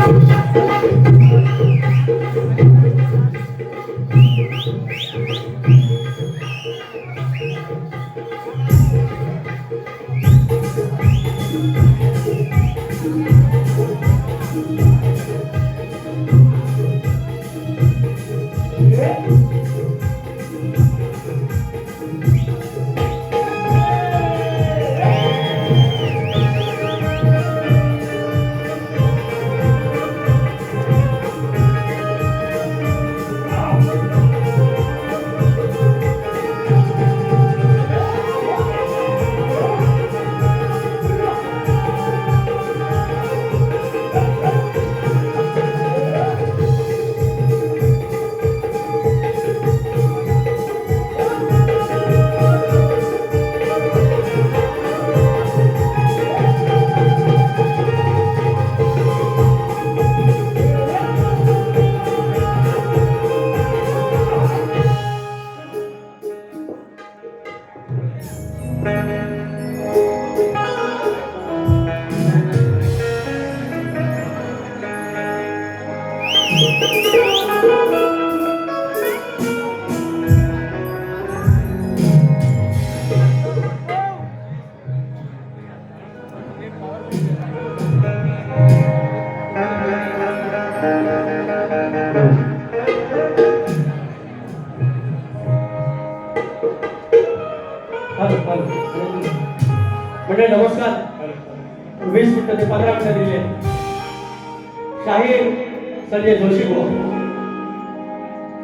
Thank you.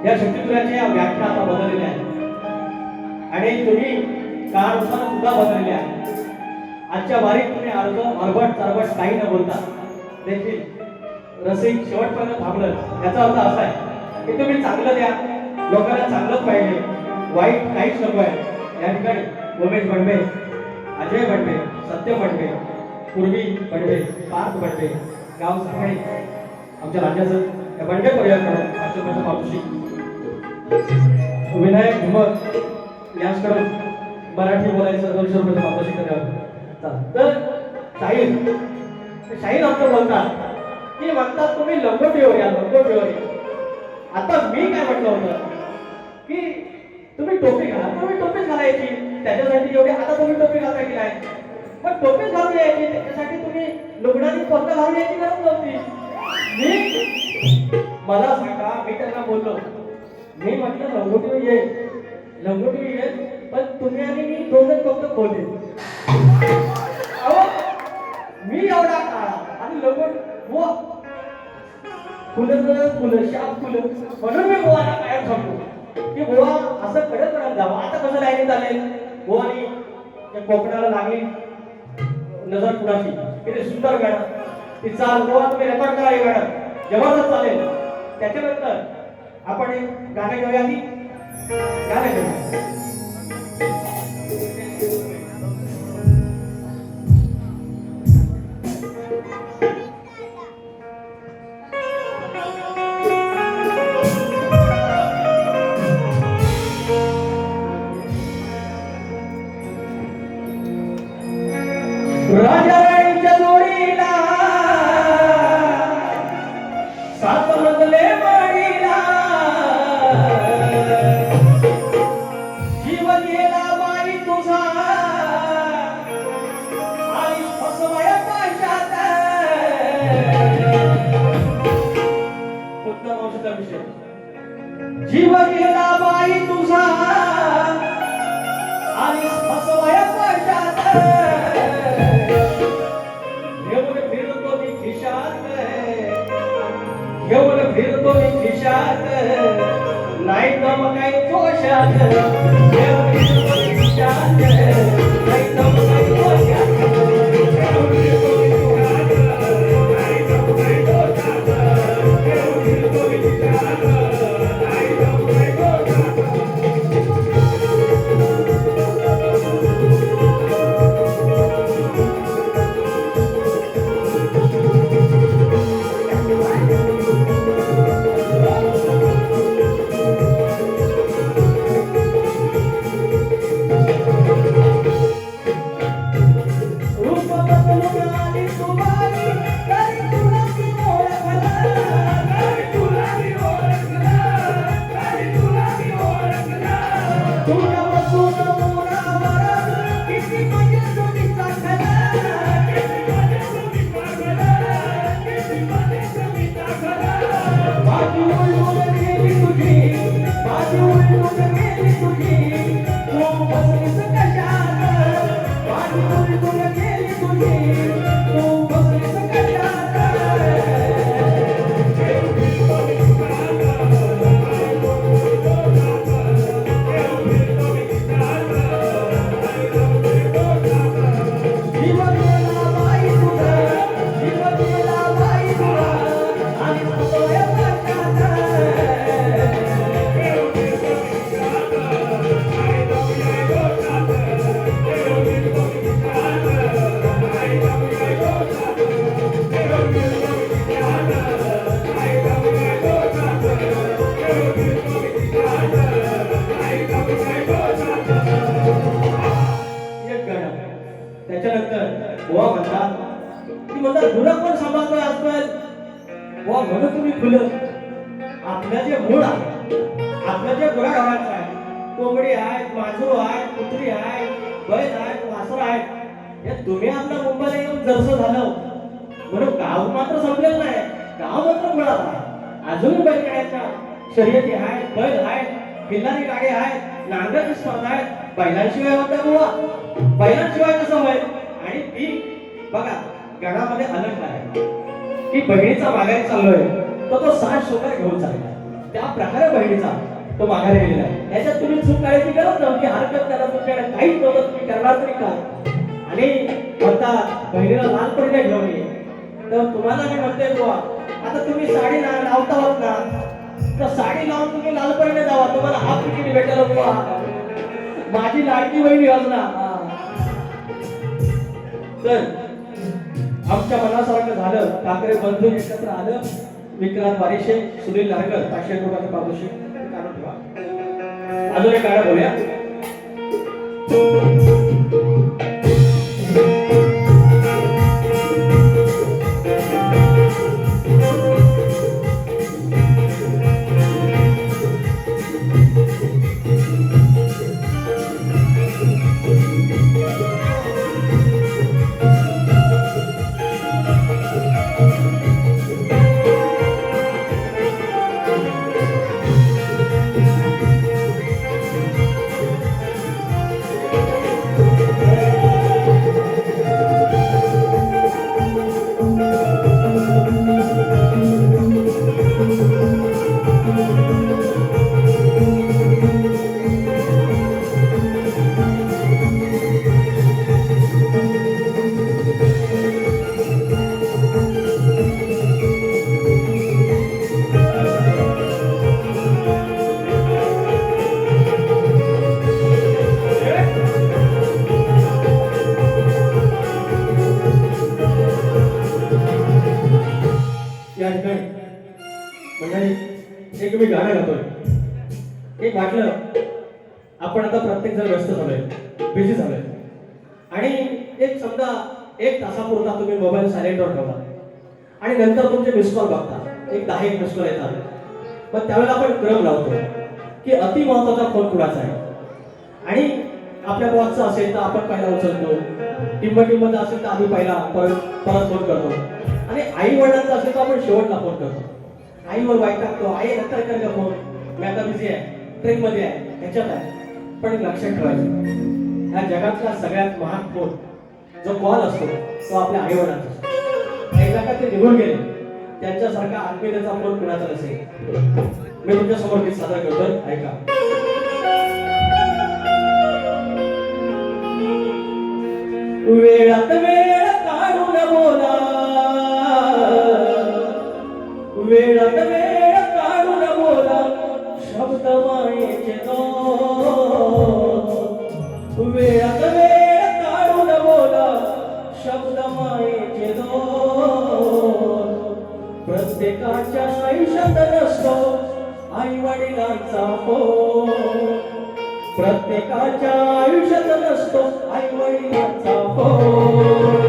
या शक्तिपुराच्या व्याख्या आता बदललेल्या आहेत आणि तुम्ही काळानुसार सुद्धा बदललेल्या आहेत आजच्या वारीत तुम्ही अर्ज अरबट तरबट काही न बोलता देखील रसिक शेवटपर्यंत थांबलं. याचा अर्थ असा आहे की तुम्ही चांगलं द्या लोकांना चांगलंच पाहिजे. वाईट काहीच नको आहे. या ठिकाणी उमेश बडवे अजय बडवे सत्य बडवे पूर्वी बडवे पार्थ बडवे गाव साखळे आमच्या राज्याचं या बडवे परिवाराकडून अशोक मातुशी विनायक घुमत यांच्याकडून मराठी बोलायचं दोनशे रुपये मातोशी करावं तर शाहीर शाहीर असं बोलतात की म्हणतात तुम्ही लंगोटीवर या लंगोटीवर या आता मी काय म्हटलं होतं की तुम्ही टोपी घाला तुम्ही टोपीच घालायची. त्याच्यासाठी एवढी आता तुम्ही टोपी घालता की नाही पण टोपीच घालून यायची त्याच्यासाठी तुम्ही लुगडाची पत्र घालून यायची गरज नव्हती. मी मला सांगा मी त्यांना बोललो मी म्हटलं लंगोटी ये लंगोटी ये पण तुम्ही आणि मी दोघं फक्त बोलले अहो मी एवढा काळा आणि लंगोट वो. फुलं फुलं शाप फुलं म्हणून मी गोवाला काय सांगतो की गोवा असं कडक कडक जावं आता कसं लाईन चालेल? गोवानी त्या कोकणाला लागली. नजर कुणाची किती सुंदर गाणं. ती चाल गोवा तुम्ही रेकॉर्ड करा हे गाणं जबरदस्त चालेल त्याच्यानंतर आपण एक गाणं घेऊया आधी. गाणं घेऊया राजा घेऊन फिरतो मी खिशात. नाही तर मग काही घेऊन फिरतो मी खिशात. नाही तर अजून बैलगाड्याच्या शर्यती आहेत बैल आहेत खिल्लारी गाडी आहेत नांगरची स्पर्धा आहेत. बैलांशिवाय होता बुवा. बैलांशिवाय कसं होईल? आणि ती बघा गणामध्ये अलंकार आहे. की बहिणीचा माघारी चाललोय तर तो सात शोकर घेऊन चाललाय. त्या प्रकारे बहिणीचा तो माघारी गेलेला आहे. याच्यात तुम्ही चूक करायची गरज नव्हती हरकत त्याला तुमच्याकडे काहीच नव्हतं तुम्ही करणार तरी काय आणि आता बहिणीला लाल पडले घेऊन ये. तर तुम्हाला मी म्हणते बुवा आता तुम्ही साडी ना लावता ना तर साडी लावून तुम्ही लाल जावा. तुम्हाला हाफ तिकीट भेटायला बुवा माझी लाडकी बहिणी ना. तर आमच्या मनासारखं झालं. ठाकरे बंधू एकत्र आलं. विक्रांत बारीशे सुनील लारकर पाचशे रुपयाचं पारितोषिक काढून ठेवा. अजून एक गाणं बोलूया. या ठिकाणी. मंडळी एक मी गाणं गातोय. एक वाटलं आपण आता प्रत्येक जण व्यस्त झालोय बिझी झालोय. आणि एक समजा एक तासापुरता तुम्ही मोबाईल सायलेंटवर ठेवला. आणि नंतर तुमचे मिस कॉल बघता. एक दहा एक मिस कॉल येतात. पण त्यावेळेला आपण क्रम लावतो की अति महत्त्वाचा फोन कुणाचा आहे? आणि आपल्या बॉसचा असेल तर आपण पहिला उचलतो. टिंब टिंबचा असेल तर आम्ही पहिला परत परत फोन करतो. आणि आई वडिलांचा असेल तर आपण शेवटला फोन करतो. आईवर वाईट टाकतो आई नंतर कर का फोन मी आता बिझी आहे ट्रेन मध्ये आहे ह्याच्यात आहे. पण एक लक्षात ठेवायचं. ह्या जगातला सगळ्यात महान फोन जो कॉल असतो तो आपल्या आई वडिलांचा असतो. एकदा का ते निघून गेले त्यांच्यासारखा आत्मीयतेचा फोन कुणाचा नसेल? मी तुमच्यासमोर गीत सादर करतो. ऐका. वेळात वेळ वेळात वेळ काढून बोला शब्द मायेचे दोन. वेळात वेळ काढून बोला शब्द मायेचे दोन. प्रत्येकाच्या आयुष्यात नसतो आई वडिलांचा पो प्रत्येकाच्या आयुष्यात नसतो आई वडिलांचा पो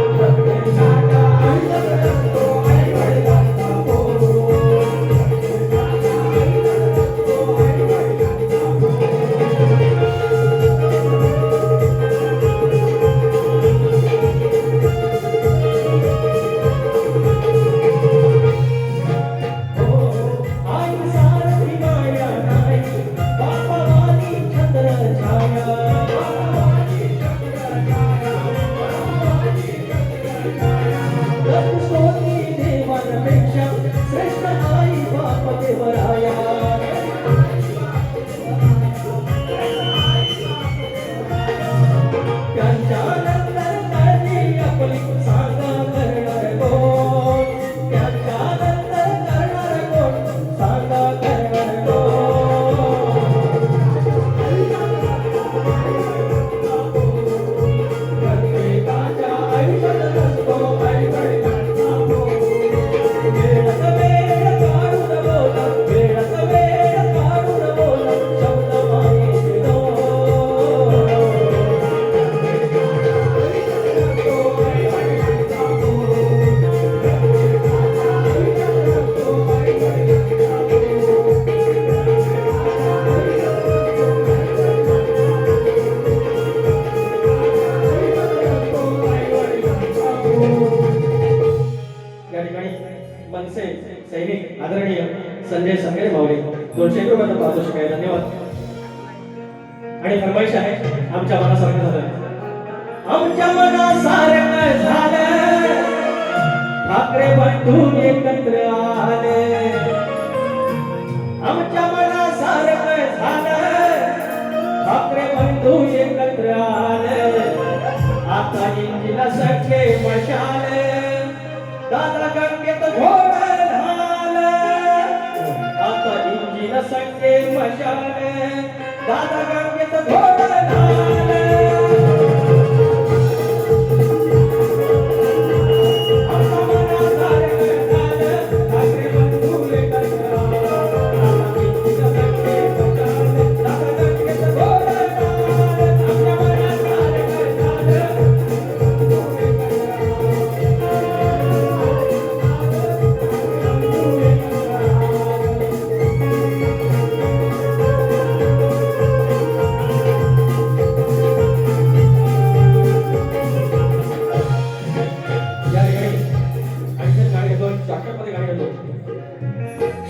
संजय माऊली. दोनशे एक रुपयाचा पारितोषिक आहे धन्यवाद. आणि फरमाईश आहे आमच्या मनासारखं झालं. आमच्या मनासारखं झालं. ठाकरे बंधू एकत्र आले. आमच्या मनासारखं झालं. ठाकरे बंधू एकत्र आले. आता इंजिला सगळे मशाल सगळे मशाले दादा गंगेत घोड झालं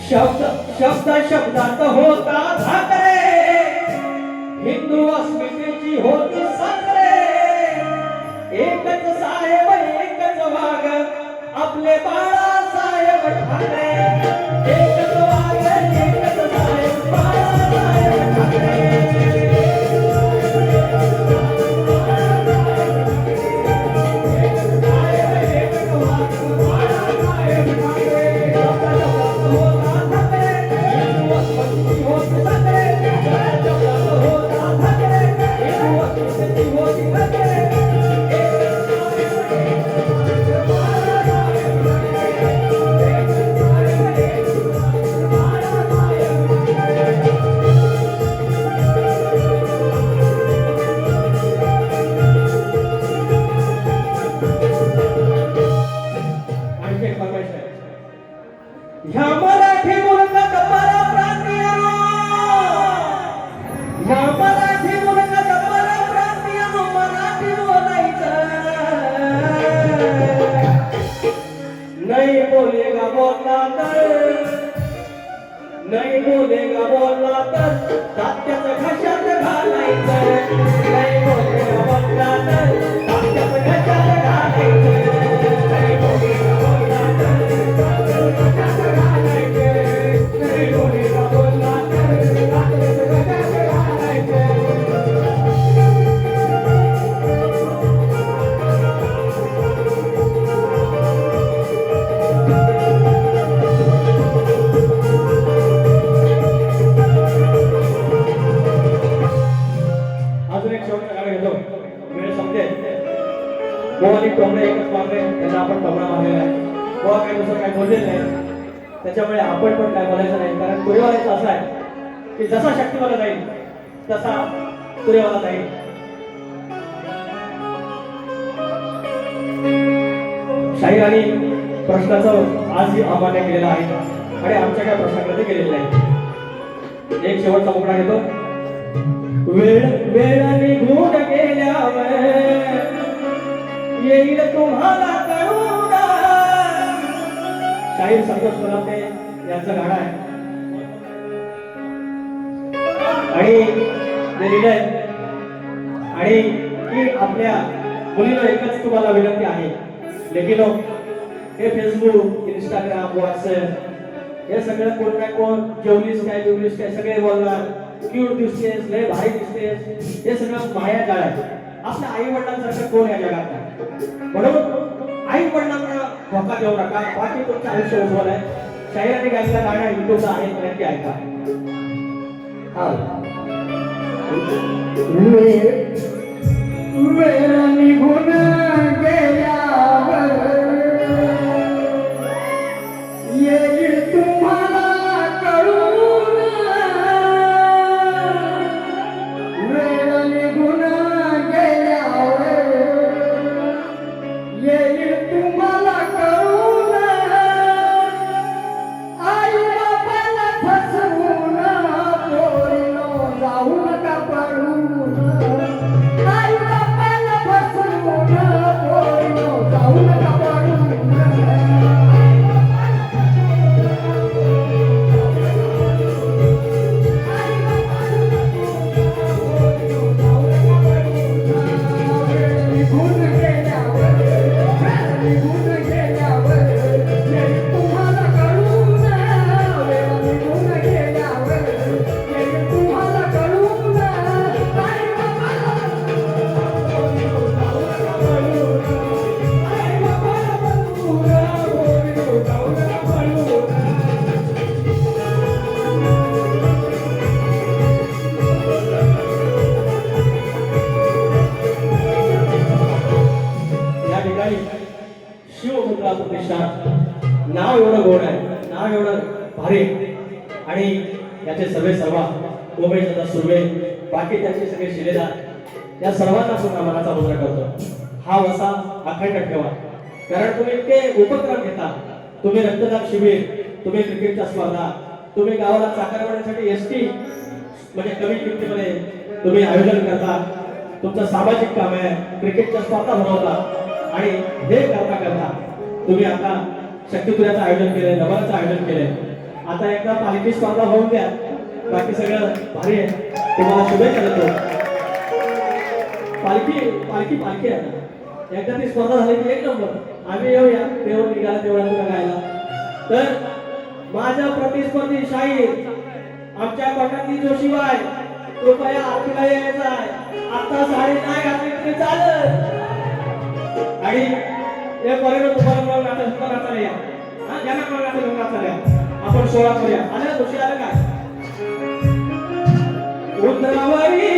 शब्द शब्द शब्दात होता धाकरे. हिंदू अस्मितेची होती साखरे. एकच साहेब एकच वाघ. आपले बाळा साहेब ठाकरे. नाही बोलेगा बोलला तर. नाही बोलेगा बोलला तर. तात्याचं घशात घालायचं. नाही बोलेगा बोलला तर. तात्याचं घशात घालायचं. गोवानी टोमणे एकच मारले त्यांना आपण टोमणा मागलेला आहे गोवा काही दुसरं काही बोललेलं नाही. त्याच्यामुळे आपण पण काय बोलायचं नाही. कारण तुरेवालाचं असं आहे की जसा शक्तिवाला जाईल तसा तुरेवाला जाईल. शाहीर आणि प्रश्नाचं आजही आव्हान केलेलं आहे. आणि आमच्या काय प्रश्नाकडे केलेलं गेलेलं नाही. एक शेवटचा मुकडा घेतो. वेळ वेळ निघून गेल्यावर येईल तुम्हाला करुणा. शाहीर संतोष पराते यांचं गाणं आहे. आणि ते आहे आणि की आपल्या मुलीला एकच तुम्हाला विनंती आहे. लेकिन हे फेसबुक इंस्टाग्राम व्हॉट्सअप हे सगळं कोण काय कोण जेवलीस काय जेवलीस काय सगळे बोलणार. क्यूट दिसतेस लय भारी दिसतेस. हे सगळं माया जाळ आहे. आपल्या आई वडिलांसारखं कोण या जगात नाही? म्हणून आई वडिलांना धोका देऊ नका. बाकी तुमचं आयुष्य उज्ज्वल आहे. शाहिराने गायलेलं गाणं युट्यूबला आहे नक्की ऐका. हा. वेळ निघून सगळे सर्वे सर्व सुर्वे बाकी त्याचे सगळे शिलेदार या सर्वांना सुद्धा मनाचा मुद्रा करतो. हा वसा अखंड ठेवा. कारण तुम्ही इतके उपक्रम घेता. तुम्ही रक्तदान शिबिर तुम्ही क्रिकेटच्या स्पर्धा तुम्ही गावाला चाकर करण्यासाठी एस टी म्हणजे कमी किमतीमध्ये तुम्ही आयोजन करता. तुमचं सामाजिक काम आहे क्रिकेटच्या स्पर्धा भरवता आणि हे करता करता तुम्ही आता शक्तिपुऱ्याचं आयोजन केलंय नबाचं आयोजन केलंय. आता एकदा पालखी स्पर्धा होऊन द्या. बाकी सगळं भारी आहे. तुम्हाला शुभेच्छा देतो. पालखी पालखी पालखी आहे. एकदा ती स्पर्धा झाली की एक नंबर. आम्ही येऊया. तेव्हा निघाला तेवढा गायला. तर माझा प्रतिस्पर्धी शाहीर आमच्या कोटातली जोशीबाई कृपया आरतीला यायचा आहे. आता साडी नाही घातली तरी चालत आणि या पर्यंत तुम्हाला मला नाचा सुद्धा नाचायला या हा ज्यांना मला नाचायला नाचायला आपण सोळा करूया. आलं दोषी आलं काय? உந்தவரே